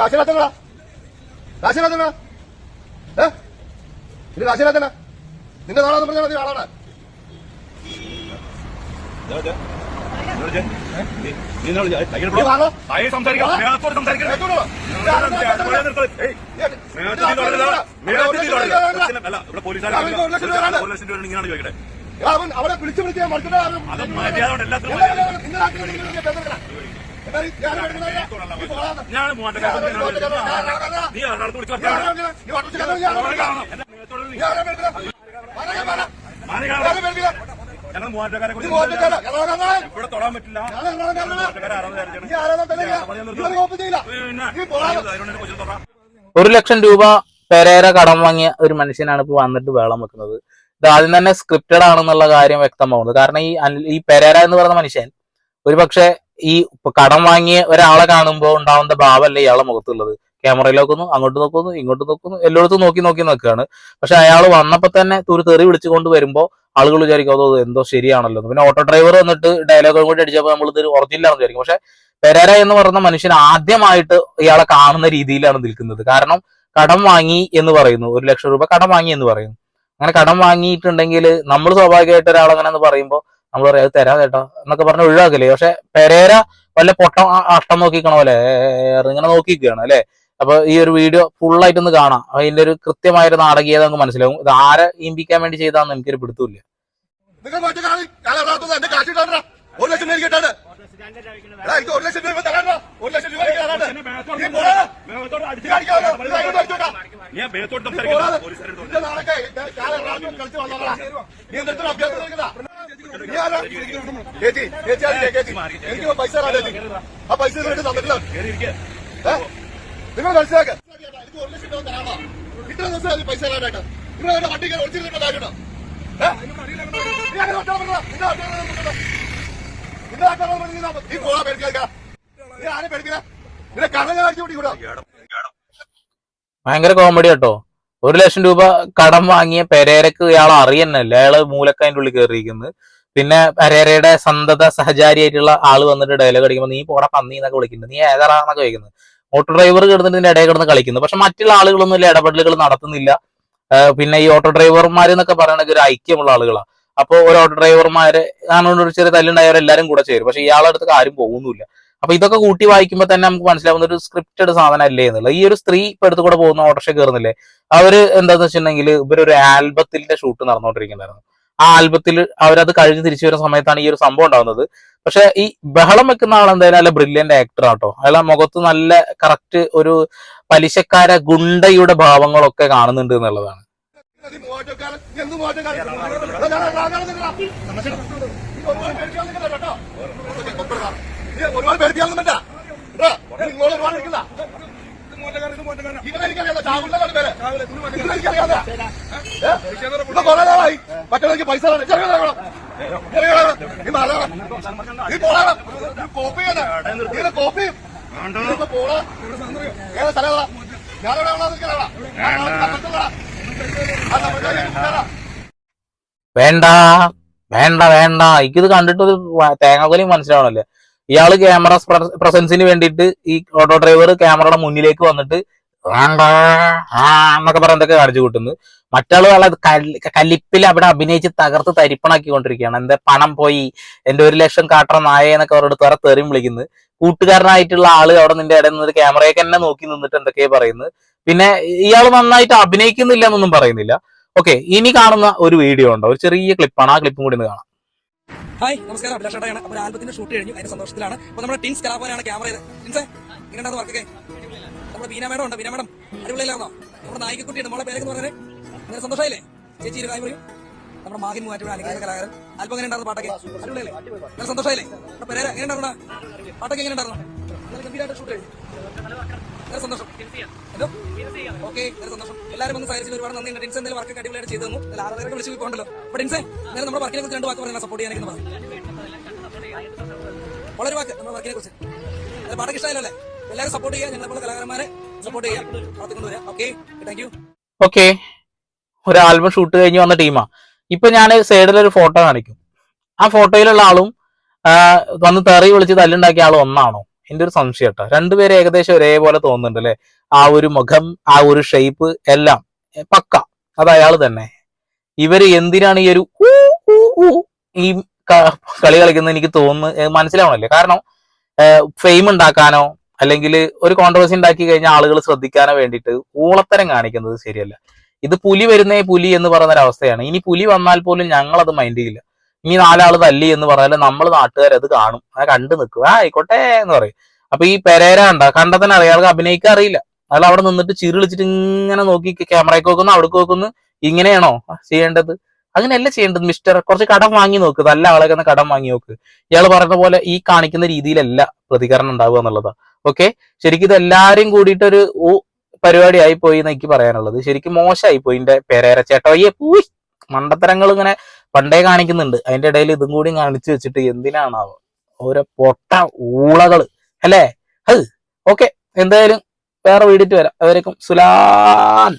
കാശിനകത്തണ കാശിനകത്തണ ഏ ഇത് കാശിനകത്തണ നിന്റെ നാളെ പറഞ്ഞാൽ ആളാണ് നീ വാങ്ങോ അവൻ അവനെ വിളിച്ചു വിളിച്ച് ഞാൻ മടുത്തിട്ട്? ഞങ്ങൾ മൂവാറ്റക്കാരെ. ഇവിടെ തൊടാൻ പറ്റില്ല. ഒരു ലക്ഷം രൂപ പെരേര കടം വാങ്ങിയ ഒരു മനുഷ്യനാണ് ഇപ്പൊ വന്നിട്ട് വേളം വെക്കുന്നത്. ഇത് ആദ്യം തന്നെ സ്ക്രിപ്റ്റഡ് ആണെന്നുള്ള കാര്യം വ്യക്തമാവുന്നത് കാരണം ഈ ഈ പെരേര എന്ന് പറയുന്ന മനുഷ്യൻ ഒരുപക്ഷെ ഈ കടം വാങ്ങിയ ഒരാളെ കാണുമ്പോൾ ഉണ്ടാവുന്ന ഭാവമല്ല ഇയാളെ മുഖത്തുള്ളത്. ക്യാമറയിൽ നോക്കുന്നു അങ്ങോട്ട് നോക്കുന്നു ഇങ്ങോട്ട് നോക്കുന്നു എല്ലായിടത്തും നോക്കി നോക്കി നിൽക്കുകയാണ്. പക്ഷെ അയാൾ വന്നപ്പോൾ തന്നെ ഒരു തെറി വിളിച്ചുകൊണ്ട് വരുമ്പോൾ ആളുകൾ വിചാരിക്കും അതോ എന്തോ ശരിയാണല്ലോ. പിന്നെ ഓട്ടോ ഡ്രൈവർ വന്നിട്ട് ഡയലോഗും കൂടി അടിച്ചപ്പോൾ നമ്മൾ ഇത് എന്ന് വിചാരിക്കും. പക്ഷെ പെരേര എന്ന് പറയുന്ന മനുഷ്യൻ ആദ്യമായിട്ട് ഇയാളെ കാണുന്ന രീതിയിലാണ് നിൽക്കുന്നത്. കാരണം കടം വാങ്ങി എന്ന് പറയുന്നു. ഒരു ലക്ഷം രൂപ കടം വാങ്ങി എന്ന് പറയുന്നു. അങ്ങനെ കടം വാങ്ങിയിട്ടുണ്ടെങ്കിൽ നമ്മൾ സ്വാഭാവികമായിട്ട് ഒരാൾ അങ്ങനെ പറയുമ്പോൾ നമ്മൾ പറയാം അത് തരാം ചേട്ടാ എന്നൊക്കെ പറഞ്ഞ് ഒഴിവാക്കില്ലേ പക്ഷെ പെരേര വല്ല പൊട്ടം അഷ്ടം നോക്കിക്കണ ഏർ ഇങ്ങനെ നോക്കിക്കുകയാണ് അല്ലെ? അപ്പൊ ഈ ഒരു വീഡിയോ ഫുൾ ആയിട്ടൊന്ന് കാണാം. അതിന്റെ ഒരു കൃത്യമായ ഒരു നാടകീയത നമുക്ക് മനസ്സിലാവും. ഇത് ആരെ ഈമ്പിക്കാൻ വേണ്ടി ചെയ്താന്ന് എനിക്കൊരു പിടുത്തമില്ല എനിക്ക്. ഒരു ലക്ഷം രൂപ തരാണ്ടാ. ഒരു ലക്ഷം രൂപ ഞാൻ ബേത്തോട്ട്? ചേച്ചി, ചേച്ചി. ചേച്ചി? എനിക്ക് പൈസ ആ പൈസ തന്നിട്ടില്ല. നിങ്ങൾ മനസ്സിലാക്കുക എനിക്ക് ഒരു ലക്ഷം രൂപ തരാമോ? ഇത്ര ദിവസം പൈസ തരാനായിട്ട്. നിങ്ങൾ വണ്ടിക്ക് ഒളിച്ചിരുന്നിട്ട് കാര്യമുണ്ടോ? ഏ? പോടാ ഭയങ്കര കോമഡി കേട്ടോ ഒരു ലക്ഷം രൂപ കടം വാങ്ങിയ പെരേരക്ക് ഇയാൾ അറിയുന്നല്ലേ? അയാൾ മൂലക്കതിന്റെ ഉള്ളിൽ കയറിയിരിക്കുന്നത് പിന്നെ പെരേരയുടെ സന്തത സഹചാരിയായിട്ടുള്ള ആൾ വന്നിട്ട് ഡയലോഗ് അടിക്കുമ്പോൾ നീ പോടാ പന്നി എന്നൊക്കെ വിളിക്കുന്നത് നീ ഏതാറാന്നൊക്കെ ചോദിക്കുന്നത് ഓട്ടോ ഡ്രൈവർ കിടന്നിട്ട് ഇതിന്റെ ഇടയിൽ കിടന്ന് കളിക്കുന്നു. പക്ഷെ മറ്റുള്ള ആളുകളൊന്നും ഇല്ല ഇടപെടലുകൾ നടത്തുന്നില്ല. പിന്നെ ഈ ഓട്ടോ ഡ്രൈവർമാർ എന്നൊക്കെ പറയണെങ്കിൽ ഒരു ഐക്യമുള്ള ആളുകളാണ് അപ്പോൾ ഒരു ഓട്ടോ ഡ്രൈവർമാര് അങ്ങനെ ഒരു ചെറിയ തല്ലുണ്ടായവരെല്ലാരും കൂടെ ചേരും. പക്ഷെ ഇയാളുടെ അടുത്ത് ആരും പോകുന്നില്ല അപ്പൊ ഇതൊക്കെ കൂട്ടി വായിക്കുമ്പോൾ തന്നെ നമുക്ക് മനസ്സിലാവുന്ന ഒരു സ്ക്രിപ്റ്റഡ് സാധനം അല്ലേ എന്നുള്ളത്. ഈ ഒരു സ്ത്രീ ഇപ്പൊ എടുത്തു കൂടെ പോകുന്ന ഓട്ടോറിക്ഷ കയറുന്നില്ലേ അവർ എന്താന്ന് വെച്ചിട്ടുണ്ടെങ്കിൽ ഇവരൊരു ആൽബത്തിന്റെ ഷൂട്ട് നടന്നുകൊണ്ടിരിക്കുന്നുണ്ടായിരുന്നു ആ ആൽബത്തിൽ അവരത് കഴിഞ്ഞ് തിരിച്ചു വരുന്ന സമയത്താണ് ഈ ഒരു സംഭവം ഉണ്ടാവുന്നത് പക്ഷെ ഈ ബഹളം വെക്കുന്ന ആൾ എന്തായാലും നല്ല ബ്രില്യന്റ് ആക്ടർ ആട്ടോ. അയാൾ മുഖത്ത് നല്ല കറക്റ്റ് ഒരു പലിശക്കാര ഗുണ്ടയുടെ ഭാവങ്ങളൊക്കെ കാണുന്നുണ്ട് എന്നുള്ളതാണ്. ഒരുപാട്. മറ്റവർക്ക് പൈസ കോപ്പി കോപ്പി ഏതാ? ഞാനെവിടെ വേണ്ട വേണ്ട വേണ്ട. എനിക്കിത് കണ്ടിട്ട് ഒരു വ- തേങ്ങാക്കൊലയും മനസ്സിലാവണല്ലേ? ഇയാൾ ക്യാമറ പ്രസൻസിന് വേണ്ടിയിട്ട് ഈ ഓട്ടോ ഡ്രൈവർ ക്യാമറയുടെ മുന്നിലേക്ക് വന്നിട്ട് വേണ്ട ആ എന്നൊക്കെ പറഞ്ഞ എന്തൊക്കെ കാണിച്ചു കൂട്ടുന്നു മറ്റാൾ ആളെ കലിപ്പിൽ അവിടെ അഭിനയിച്ച് തകർത്ത് തരിപ്പണാക്കിക്കൊണ്ടിരിക്കുകയാണ്. എന്റെ പണം പോയി എന്റെ ഒരു ലക്ഷം കാട്ടണ നായ എന്നൊക്കെ അവരുടെ വേറെ തെറിയും വിളിക്കുന്നത്. കൂട്ടുകാരനായിട്ടുള്ള ആൾ അവിടെ നിന്റെ ഇടയിൽ നിന്ന് ക്യാമറയൊക്കെ തന്നെ നോക്കി നിന്നിട്ട് എന്തൊക്കെയാ പറയുന്നത്. പിന്നെ ഇയാൾ നന്നായിട്ട് അഭിനയിക്കുന്നില്ല എന്നൊന്നും പറയുന്നില്ല. ഓക്കെ ഇനി കാണുന്ന ഒരു വീഡിയോ ഉണ്ടോ? ഒരു ചെറിയ ക്ലിപ്പാണ് ആ ക്ലിപ്പും കൂടി ഒന്ന് കാണാം. ഹായ് നമസ്കാരം. അഭിലാഷ് ഏട്ടയാണ് അപ്പോൾ ആൽബത്തിന്റെ ഷൂട്ട് കഴിഞ്ഞു. അതിന്റെ സന്തോഷത്തിലാണ്. അപ്പോൾ നമ്മുടെ ടിൻസ് കലാപനാണ് ക്യാമറ ടിൻസേ എങ്ങനെയാണ് വർക്കൊക്കെ നമ്മുടെ ബീന മേഡം ഉണ്ട്. ബീന മേഡം അടിപൊളിയിലാണോ നമ്മുടെ നായികക്കുട്ടി നമ്മളെ പേരൊക്കെ പറഞ്ഞേ. അങ്ങനെ സന്തോഷമായില്ലേ? ചേച്ചി ഇരുപതായി പറയും. നമ്മുടെ മാഹിൻ മൂവാറ്റുപുഴ അനുഗ്രഹ കലാകാരൻ. അല്പം എങ്ങനെ ഉണ്ടായിരുന്നു പാട്ടൊക്കെ? നല്ല സന്തോഷമായില്ലേ? നമ്മുടെ പേര് എങ്ങനെ ഉണ്ടായിരുന്നു പാട്ടൊക്കെ എങ്ങനെ ഉണ്ടായിരുന്നു? നല്ല ഗംഭീരമായിട്ട് ഷൂട്ട് കഴിഞ്ഞു നല്ല സന്തോഷം. എന്തോ? ഓക്കെ നല്ല സന്തോഷം. എല്ലാവരും ഒന്ന് സഹകരിച്ചത് ഒരുപാട് നന്ദി. ടിൻസ് എന്തെങ്കിലും വർക്ക് അടിപൊളിയായിട്ട് ചെയ്തു തന്നു. അതിൽ ആറുപേരൊക്കെ വിളിച്ച് പോകണ്ടല്ലോ അപ്പൊ ടിൻസേ നേരെ നമ്മുടെ വർക്കിനെ കുറിച്ച് രണ്ട് വാക്ക് പറഞ്ഞാൽ സപ്പോർട്ട് ചെയ്യാനൊക്കെ പറഞ്ഞു വളരെ വാക്ക് നമ്മുടെ വർക്കിനെ കുറിച്ച്. അത് പാട്ടൊക്കെ ഇഷ്ടമായല്ലോ എല്ലാവരും സപ്പോർട്ട് ചെയ്യുക ഞങ്ങളെ പോലെ കലാകാരന്മാരെ സപ്പോർട്ട് ചെയ്യുക. വളർത്തിക്കൊണ്ടുവരാം ഓക്കെ താങ്ക് യു ഓക്കെ ഒരു ആൽബം ഷൂട്ട് കഴിഞ്ഞ് വന്ന ടീമാ ഇപ്പൊ ഞാൻ സൈഡിൽ ഒരു ഫോട്ടോ കാണിക്കും. ആ ഫോട്ടോയിലുള്ള ആളും വന്ന് തെറി വിളിച്ച് തല്ലുണ്ടാക്കിയ ആൾ ഒന്നാണോ? എന്റെ ഒരു സംശയം കേട്ടോ. രണ്ടുപേരും ഏകദേശം ഒരേപോലെ തോന്നുന്നുണ്ട് അല്ലെ? ആ ഒരു മുഖം ആ ഒരു ഷേപ്പ് എല്ലാം. പക്ക. അത് അയാൾ തന്നെ. ഇവർ എന്തിനാണ് ഈ ഒരു ഈ കളി കളിക്കുന്നത് എനിക്ക് തോന്നുന്നു മനസ്സിലാവണല്ലേ? കാരണം ഫെയിം ഉണ്ടാക്കാനോ അല്ലെങ്കിൽ ഒരു കോൺട്രവേഴ്സി ഉണ്ടാക്കി കഴിഞ്ഞാൽ ആളുകൾ ശ്രദ്ധിക്കാനോ വേണ്ടിയിട്ട് ഊളത്തരം കാണിക്കുന്നത് ശരിയല്ല. ഇത് പുലി വരുന്നേ പുലി എന്ന് പറയുന്ന ഒരു അവസ്ഥയാണ് ഇനി പുലി വന്നാൽ പോലും ഞങ്ങൾ അത് മൈൻഡ് ചെയ്യില്ല ഇനി നാലാൾ തല്ലി എന്ന് പറഞ്ഞാൽ നമ്മൾ നാട്ടുകാർ അത് കാണും. ആ കണ്ടു നിൽക്കും ആ ആയിക്കോട്ടെ എന്ന് പറയും. അപ്പൊ ഈ പെരേര കണ്ട? കണ്ടതന്നെ അറിയാം. അഭിനയിക്കാൻ അറിയില്ല. അയാൾ അവിടെ നിന്നിട്ട് ചിരി വിളിച്ചിട്ട് ഇങ്ങനെ നോക്കി ക്യാമറയ്ക്ക് നോക്കുന്നു അവിടേക്ക് നോക്കുന്നു ഇങ്ങനെയാണോ ചെയ്യേണ്ടത്? അങ്ങനെയല്ല ചെയ്യേണ്ടത് മിസ്റ്റർ കുറച്ച് കടം വാങ്ങി നോക്ക്. നല്ല ആളൊക്കെ ഒന്ന് കടം വാങ്ങി നോക്ക്. ഇയാൾ പറഞ്ഞ പോലെ ഈ കാണിക്കുന്ന രീതിയിലല്ല പ്രതികരണം ഉണ്ടാവുക എന്നുള്ളതാ. ഓക്കെ ശരിക്കും ഇത് എല്ലാരും കൂടിയിട്ട് ഒരു പരിപാടി ആയി പോയി എന്ന് എനിക്ക് പറയാനുള്ളത്. ശരിക്കും മോശമായി പോയി എന്റെ പെരേര അയ്യേ പൂയ്! മണ്ടത്തരങ്ങൾ ഇങ്ങനെ പണ്ടേ കാണിക്കുന്നുണ്ട്. അതിന്റെ ഇടയിൽ ഇതും കൂടി കാണിച്ചു വെച്ചിട്ട് എന്തിനാണാവോ? ഓരോ പൊട്ട ഊളകൾ. അല്ലേ? അത് ഓക്കെ. എന്തായാലും വേറെ വീടിട്ട് വരാം. അവരേക്കും സുലാൻ!